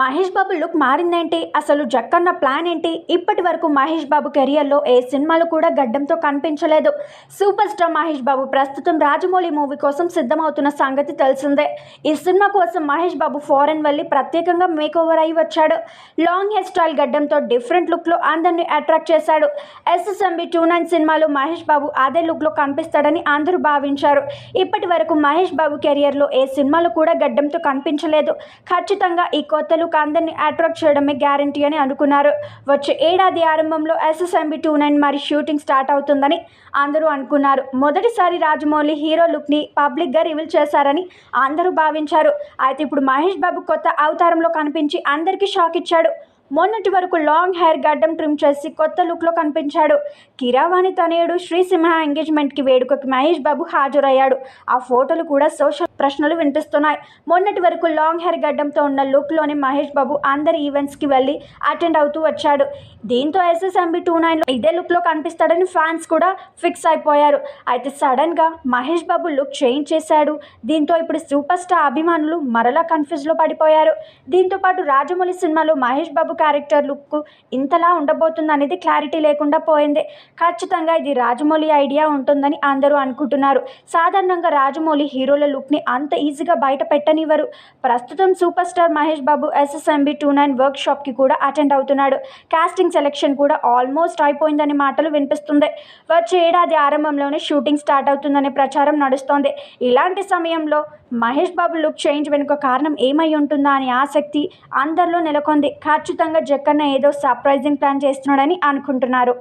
Mahesh Babu look మారిందేంటి? అసలు Jakkanna plan ఏంటి? ఇప్పటి వరకు మహేష్ బాబు కెరియర్లో ఏ సినిమాలు కూడా గడ్డంతో కనిపించలేదు. సూపర్ స్టార్ మహేష్ బాబు ప్రస్తుతం రాజమౌళి మూవీ కోసం సిద్ధమవుతున్న సంగతి తెలిసిందే. ఈ సినిమా కోసం మహేష్ బాబు ఫారెన్ వెళ్ళి ప్రత్యేకంగా మేక్ ఓవర్ అయి వచ్చాడు. లాంగ్ హెయిర్ స్టైల్ గడ్డంతో డిఫరెంట్ లుక్లో అందరినీ అట్రాక్ట్ చేశాడు. ఎస్ఎస్ఎంబి టూ నైన్ సినిమాలో మహేష్ బాబు అదే లుక్లో కనిపిస్తాడని అందరూ భావించారు. ఇప్పటి వరకు మహేష్ బాబు కెరియర్లో ఏ సినిమాలు కూడా గడ్డంతో కనిపించలేదు. ఖచ్చితంగా ఈ కొత్త లుక్ అందరినీ అట్రాక్ట్ చేయడమే గ్యారంటీ అని అనుకున్నారు. వచ్చే ఏడాది ఆరంభంలో ఎస్ఎస్ఎంబి టూ నైన్ మరి షూటింగ్ స్టార్ట్ అవుతుందని అందరూ అనుకున్నారు. మొదటిసారి రాజమౌళి హీరో లుక్ని పబ్లిక్గా రివీల్ చేశారని అందరూ భావించారు. అయితే ఇప్పుడు మహేష్ బాబు కొత్త అవతారంలో కనిపించి అందరికీ షాక్ ఇచ్చాడు. మొన్నటి వరకు లాంగ్ హెయిర్ గడ్డం ట్రిమ్ చేసి కొత్త లుక్లో కనిపించాడు. కిరావాణి తనయుడు శ్రీసింహ ఎంగేజ్మెంట్కి వేడుకకి మహేష్ బాబు హాజరయ్యాడు. ఆ ఫోటోలు కూడా సోషల్ ప్రశ్నలు వినిపిస్తున్నాయి. మొన్నటి వరకు లాంగ్ హెయిర్ గడ్డంతో ఉన్న లుక్లోని మహేష్ బాబు అందరి ఈవెంట్స్కి వెళ్ళి అటెండ్ అవుతూ వచ్చాడు. దీంతో ఎస్ఎస్ఎంబి టూ నైన్ ఇదే లుక్లో కనిపిస్తాడని ఫ్యాన్స్ కూడా ఫిక్స్ అయిపోయారు. అయితే సడన్గా మహేష్ బాబు లుక్ చేంజ్ చేశాడు. దీంతో ఇప్పుడు సూపర్ స్టార్ అభిమానులు మరలా కన్ఫ్యూజ్లో పడిపోయారు. దీంతో పాటు రాజమౌళి సినిమాలో మహేష్ బాబు క్యారెక్టర్ లుక్ ఇంతలా ఉండబోతుంది అనేది క్లారిటీ లేకుండా పోయింది. ఖచ్చితంగా ఇది రాజమౌళి ఐడియా ఉంటుందని అందరూ అనుకుంటున్నారు. సాధారణంగా రాజమౌళి హీరోల లుక్ని అంత ఈజీగా బయట పెట్టనివ్వరు. ప్రస్తుతం super star Mahesh Babu SSMB two nine work షాప్కి కూడా అటెండ్ అవుతున్నాడు. కాస్టింగ్ సెలెక్షన్ కూడా ఆల్మోస్ట్ అయిపోయిందని మాటలు వినిపిస్తుంది. వచ్చే ఏడాది ఆరంభంలోనే షూటింగ్ స్టార్ట్ అవుతుందనే ప్రచారం నడుస్తోంది. ఇలాంటి సమయంలో మహేష్ బాబు లుక్ చేంజ్ వెనుక కారణం ఏమై ఉంటుందా అనే ఆసక్తి అందరిలో నెలకొంది. ఖచ్చితంగా జక్కన్న ఏదో సర్ప్రైజింగ్ ప్లాన్ చేస్తున్నాడని అనుకుంటున్నారు.